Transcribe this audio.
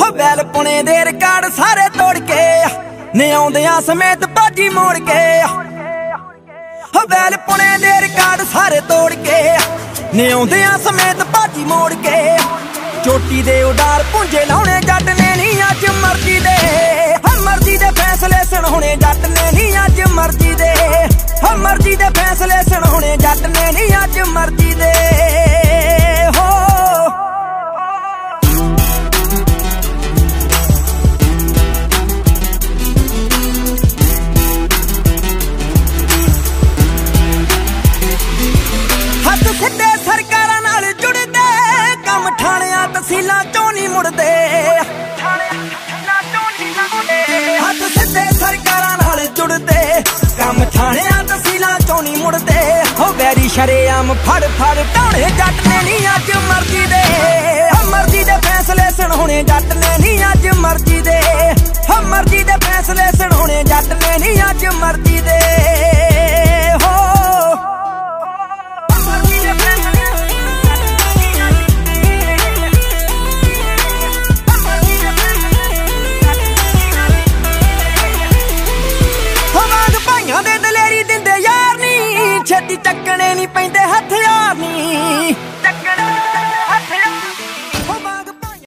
ਹੋ ਬੈਲ ਪੁਣੇ ਦੇ ਰਿਕਾਰਡ ਸਾਰੇ ਤੋੜ ਕੇ ਨੇ ਆਉਂਦਿਆਂ ਸਮੇਤ ਬਾਜੀ ਮੋੜ ਕੇ ਹੋ ਬੈਲ ਪੁਣੇ ਦੇ ਰਿਕਾਰਡ ਸਾਰੇ ਤੋੜ ਕੇ ਨੇ ਆਉਂਦਿਆਂ ਸਮੇਤ ਬਾਜੀ ਮੋੜ ਕੇ ਚੋਟੀ ਦੇ ਉਡਾਰ ਪੁੰਜੇ ਲਾਉਣੇ ਜੱਟ ਨੇ ਨਹੀਂ, ਅੱਜ ਮਰਜ਼ੀ ਦੇ। ਹਰ ਮਰਜ਼ੀ ਦੇ ਫੈਸਲੇ ਸੁਣਾਉਣੇ ਜੱਟ ਨੇ ਨਹੀਂ, ਅੱਜ ਮਰਜ਼ੀ ਦੇ। ਹਰ ਮਰਜ਼ੀ ਦੇ ਫੈਸਲੇ ਸਿੱਧੇ ਸਰਕਾਰਾਂ ਨਾਲ ਜੁੜਦੇ, ਕੰਮ ਠਾਣਿਆਂ ਤਹਿਸੀਲਾਂ ਚੋਂ ਨਹੀਂ ਮੁੜਦੇ। ਹੱਥ ਸਿੱਧੇ ਸਰਕਾਰਾਂ ਨਾਲ ਜੁੜਦੇ, ਕੰਮ ਠਾਣਿਆਂ ਤਹਿਸੀਲਾਂ ਚੋਂ ਨਹੀਂ ਮੁੜਦੇ। ਹੋ ਵੈਰੀ ਸ਼ਰੇਆਮ ਫੜ ਫੜ ਟਾਣੇ ਜੱਟ ਨੇ ਨਹੀਂ ਅੱਜ ਮਰਜ਼ੀ ਦੇ। ਮਰਜ਼ੀ ਦੇ ਫੈਸਲੇ ਸੁਣਾਉਣੇ ਜੱਟ ਨੇ ਨਹੀਂ ਅੱਜ ਮਰਜ਼ੀ ਦੇ। ਹੋ ਮਰਜ਼ੀ ਦੇ ਫੈਸਲੇ ਸੁਣਾਉਣੇ ਜੱਟ ਨੇ ਨਹੀਂ ਅੱਜ ਮਰਜ਼ੀ ਦੇ। ਛੇਤੀ ਚੱਕਣੇ ਨਹੀਂ ਪੈਂਦੇ ਹੱਥ